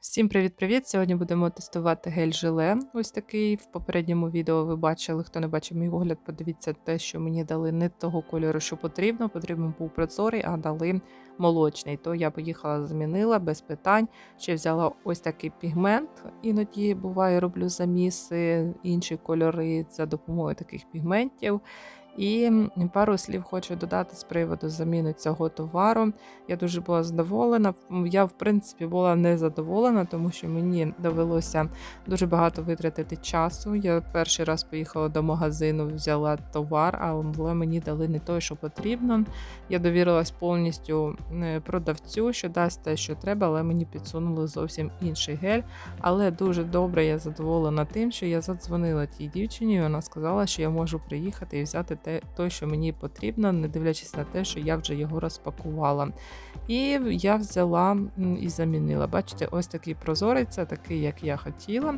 Всім привіт-привіт! Сьогодні будемо тестувати гель-желе. Ось такий. В попередньому відео ви бачили, хто не бачив мій огляд, подивіться те, що мені дали не того кольору, що потрібно. Потрібен був прозорий, а дали молочний. То я поїхала, замінила без питань. Ще взяла ось такий пігмент. Іноді буває, роблю заміси, інші кольори за допомогою таких пігментів. І пару слів хочу додати з приводу заміни цього товару. Я дуже була задоволена. Я, в принципі, була не задоволена, тому що мені довелося дуже багато витратити часу. Я перший раз поїхала до магазину, взяла товар, але мені дали не той, що потрібно. Я довірилась повністю продавцю, що дасть те, що треба, але мені підсунули зовсім інший гель. Але дуже добре я задоволена тим, що я задзвонила тій дівчині, і вона сказала, що я можу приїхати і взяти те, той, що мені потрібно, не дивлячись на те, що я вже його розпакувала. І я взяла і замінила. Бачите, ось такий прозорий, це такий, як я хотіла.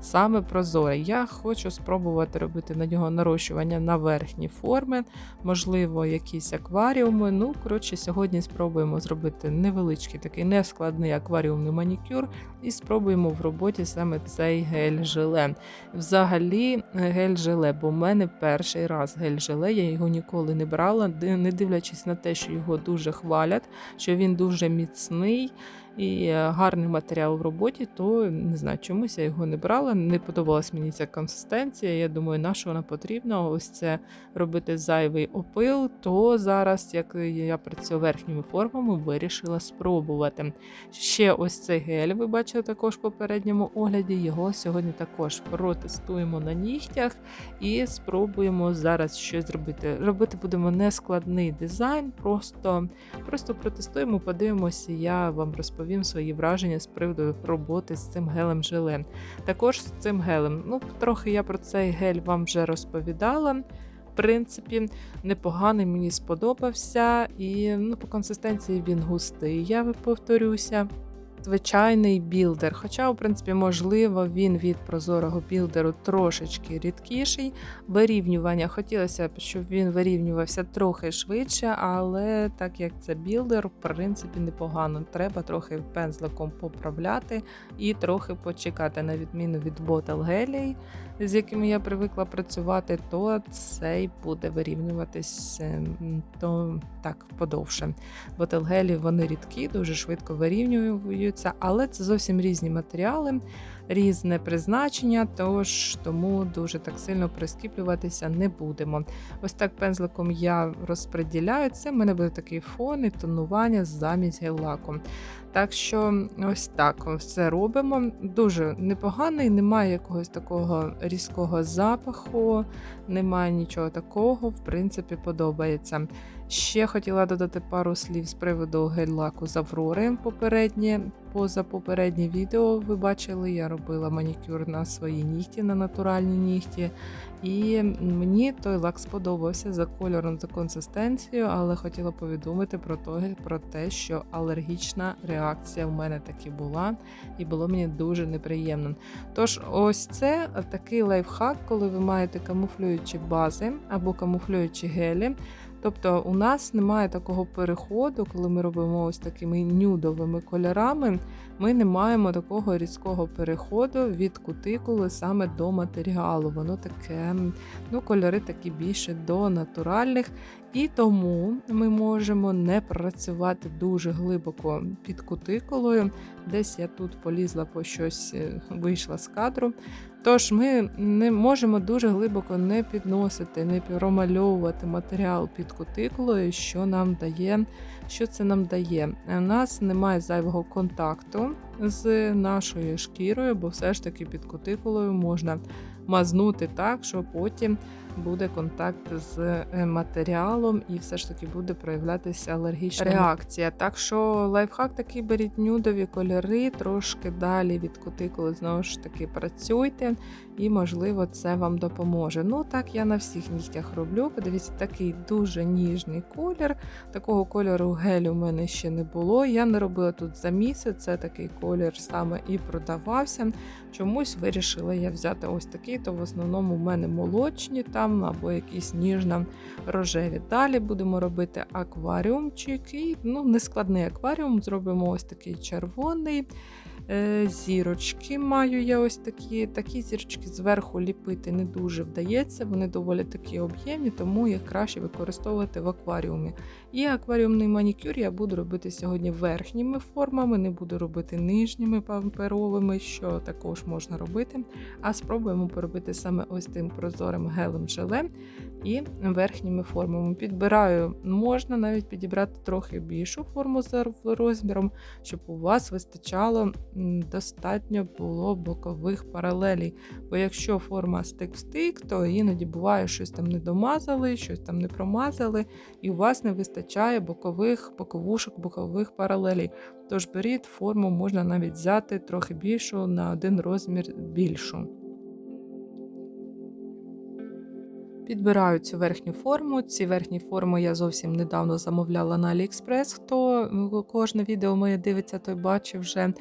Саме прозорий. Я хочу спробувати робити на нього нарощування на верхні форми, можливо, якісь акваріуми. Ну, коротше, сьогодні спробуємо зробити невеличкий такий нескладний акваріумний манікюр, і спробуємо в роботі саме цей гель-желе. Взагалі, гель-желе, бо в мене перший раз гель-желе, я його ніколи не брала, не дивлячись на те, що його дуже хвалять, що він дуже міцний і е, гарний матеріал в роботі, то не знаю, чомусь я його не брала. Не подобалась мені ця консистенція. Я думаю, на що вона потрібна? Ось це робити зайвий опил. То зараз, як я працюю верхніми формами, вирішила спробувати. Ще ось цей гель, ви бачили також в попередньому огляді. Його сьогодні також протестуємо на нігтях і спробуємо зараз щось зробити. Робити будемо нескладний дизайн, просто, просто протестуємо, подивимося, я вам розповім розповім свої враження з приводу роботи з цим гелем желе. Також з цим гелем. Ну, трохи я про цей гель вам вже розповідала. В принципі, непоганий, мені сподобався, і ну, по консистенції він густий, я повторюся звичайний білдер. Хоча, в принципі, можливо, він від прозорого білдеру трошечки рідкіший. Вирівнювання хотілося б, щоб він вирівнювався трохи швидше, але так як це білдер, в принципі, непогано. Треба трохи пензликом поправляти і трохи почекати, на відміну від ботел гелій, з якими я привикла працювати, то цей буде вирівнюватись ем, то так подовше. Ботелгелі вони рідкі, дуже швидко вирівнюються, але це зовсім різні матеріали, різне призначення, тож тому дуже так сильно прискіплюватися не будемо. Ось так пензликом я розподіляю. Це в мене буде такий фон і тонування замість гель-лаку. Так що, ось так все робимо. Дуже непоганий, немає якогось такого різкого запаху, немає нічого такого, в принципі, подобається. Ще хотіла додати пару слів з приводу гель-лаку з Аврори попереднє. Поза попереднє відео ви бачили, я робила манікюр на свої нігті, на натуральні нігті. І мені той лак сподобався за кольором, за консистенцією, але хотіла повідомити про те, про те, що алергічна реакція в мене таки була, і було мені дуже неприємно. Тож, ось це такий лайфхак, коли ви маєте камуфлюючі бази або камуфлюючі гелі. Тобто у нас немає такого переходу, коли ми робимо ось такими нюдовими кольорами, ми не маємо такого різкого переходу від кутикули саме до матеріалу. Воно таке, ну, кольори такі більше до натуральних. І тому ми можемо не працювати дуже глибоко під кутикулою. Десь я тут полізла по щось, е, вийшла з кадру. Тож ми не можемо дуже глибоко не підносити, не промальовувати матеріал під кутикулою, що нам дає, що це нам дає. У нас немає зайвого контакту з нашою шкірою, бо все ж таки під кутикулою можна мазнути так, що потім буде контакт з е, матеріалом, і все ж таки буде проявлятися алергічна реакція. Так що лайфхак такий беріть нюдові кольори, трошки далі від кутикули знову ж таки працюйте, і, можливо, це вам допоможе. Ну, так я на всіх нігтях роблю. Подивіться, такий дуже ніжний колір. Такого кольору гелю у мене ще не було. Я не робила тут за місяць, це такий колір саме і продавався. Чомусь вирішила я взяти ось такий, то в основному в мене молочні. там там або якісь ніжно-рожеві. Далі будемо робити акваріумчик і ну, нескладний акваріум. Зробимо ось такий червоний. Е, Зірочки маю я ось такі. Такі зірочки зверху ліпити не дуже вдається, вони доволі такі об'ємні, тому їх краще використовувати в акваріумі. І акваріумний манікюр я буду робити сьогодні верхніми формами, не буду робити нижніми паперовими, що також можна робити. А спробуємо поробити саме ось тим прозорим гелем желе і верхніми формами. Підбираю, можна навіть підібрати трохи більшу форму за розміром, щоб у вас вистачало достатньо було бокових паралелей. Бо якщо форма стик-в-стик, то іноді буває, щось там не домазали, щось там не промазали, і у вас не вистачає бокових боковушок, бокових паралелей. Тож беріть форму, можна навіть взяти трохи більшу на один розмір більшу. Підбираю цю верхню форму. Ці верхні форми я зовсім недавно замовляла на AliExpress. Хто кожне відео моє дивиться, той бачив вже.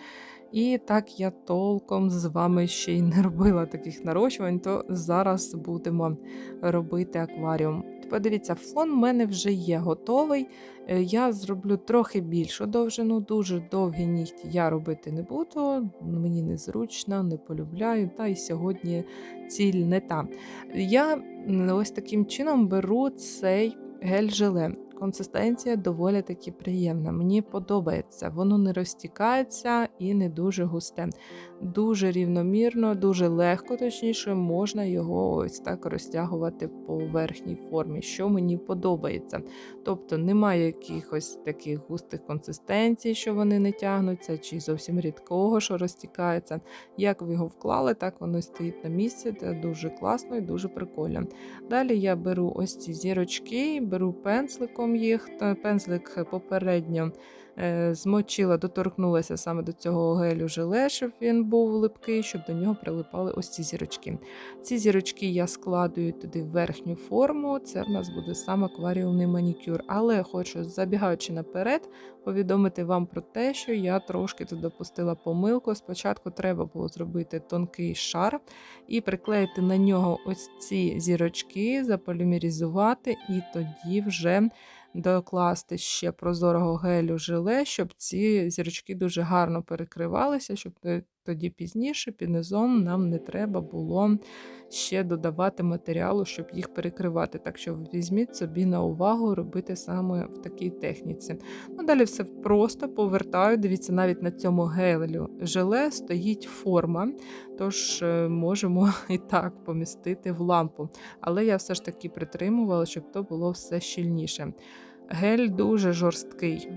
І так я толком з вами ще й не робила таких нарощувань, то зараз будемо робити акваріум. Подивіться, фон в мене вже є готовий. Е, я зроблю трохи більшу довжину, дуже довгі нігті я робити не буду, мені незручно, не полюбляю, та й сьогодні ціль не та. Я ось таким чином беру цей гель-желе. Консистенція доволі таки приємна. Мені подобається, воно не розтікається і не дуже густе. Дуже рівномірно, дуже легко, точніше, можна його ось так розтягувати по верхній формі, що мені подобається. Тобто немає якихось таких густих консистенцій, що вони не тягнуться, чи зовсім рідкого, що розтікається. Як ви його вклали, так воно стоїть на місці. Це дуже класно і дуже прикольно. Далі я беру ось ці зірочки, беру пензликом їх. Пензлик попередньо змочила, доторкнулася саме до цього гелю желе, щоб він був липкий, щоб до нього прилипали ось ці зірочки. Ці зірочки я складую туди в верхню форму. Це в нас буде сам акваріумний манікюр. Але хочу, забігаючи наперед, повідомити вам про те, що я трошки тут допустила помилку. Спочатку треба було зробити тонкий шар і приклеїти на нього ось ці зірочки, заполімерізувати, і тоді вже докласти ще прозорого гелю желе, щоб ці зірочки дуже гарно перекривалися, щоб тоді пізніше під нам не треба було ще додавати матеріалу, щоб їх перекривати. Так що візьміть собі на увагу робити саме в такій техніці. Ну, Далі все просто повертаю. Дивіться, навіть на цьому гелю желе стоїть форма, тож е, можемо і так помістити в лампу. Але я все ж таки притримувала, щоб то було все щільніше. Гель дуже жорсткий.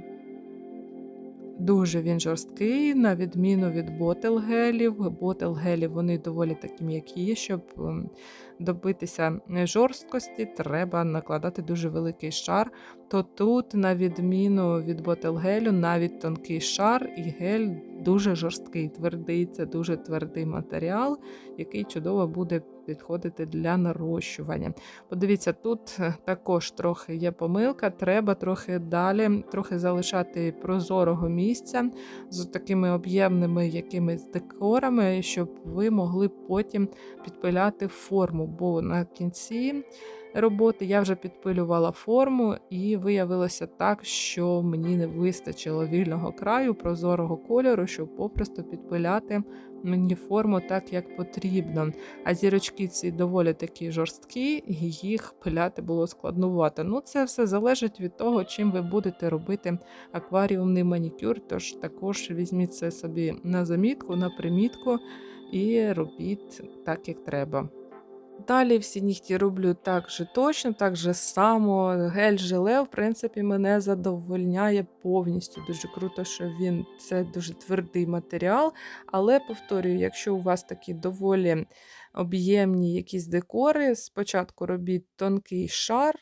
Дуже він жорсткий, на відміну від ботелгелів. Ботелгелі вони доволі такі м'які, щоб ем, добитися жорсткості, треба накладати дуже великий шар. То тут, на відміну від ботел-гелю, навіть тонкий шар і гель дуже жорсткий, твердий. Це дуже твердий матеріал, який чудово буде підходити для нарощування. Подивіться, тут е, також трохи є помилка, треба трохи далі, трохи залишати прозорого місця з такими об'ємними якимись декорами, щоб ви могли потім підпиляти форму, бо на кінці роботи я вже підпилювала форму, і виявилося так, що мені не вистачило вільного краю, прозорого кольору, щоб попросту підпиляти мені форму так, як потрібно. А зірочки ці доволі такі жорсткі, і їх пиляти було складнувато. Ну, це все залежить від того, чим ви будете робити акваріумний манікюр. Тож також візьміть це собі на замітку, на примітку і робіть так, як треба. Далі всі нігті роблю так же точно, так же само. Гель-желе, в принципі, мене задовольняє повністю. Дуже круто, що він це дуже твердий матеріал. Але повторюю, якщо у вас такі доволі об'ємні якісь декори, спочатку робіть тонкий шар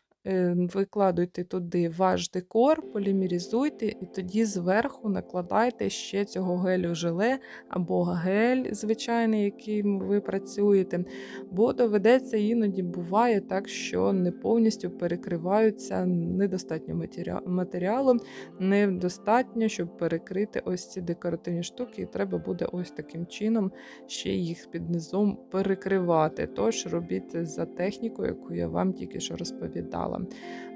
викладуйте туди ваш декор, полімерізуйте, і тоді зверху накладайте ще цього гелю желе або гель звичайний, яким ви працюєте. Бо доведеться іноді буває так, що не повністю перекриваються недостатньо матеріа- матеріалу, недостатньо, щоб перекрити ось ці декоративні штуки, і треба буде ось таким чином ще їх під низом перекривати. Тож робіть за технікою, яку я вам тільки що розповідала.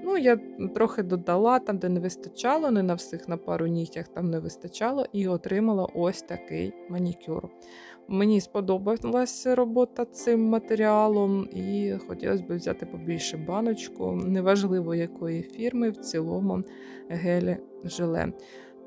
Ну, я трохи додала там, де не вистачало, не на всіх на пару нігтях там не вистачало, і отримала ось такий манікюр. Мені сподобалася робота цим матеріалом, і хотілося б взяти побільше баночку, неважливо якої фірми, в цілому гелі желе.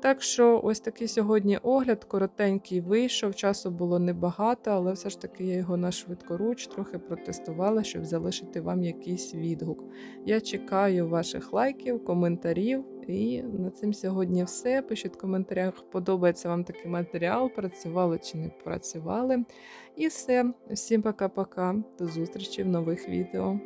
Так що ось такий сьогодні огляд, коротенький вийшов, часу було небагато, але все ж таки я його на швидкоруч трохи протестувала, щоб залишити вам якийсь відгук. Я чекаю ваших лайків, коментарів. І на цим сьогодні все. Пишіть в коментарях, подобається вам такий матеріал, працювали чи не працювали. І все. Всім пока-пока. До зустрічі в нових відео.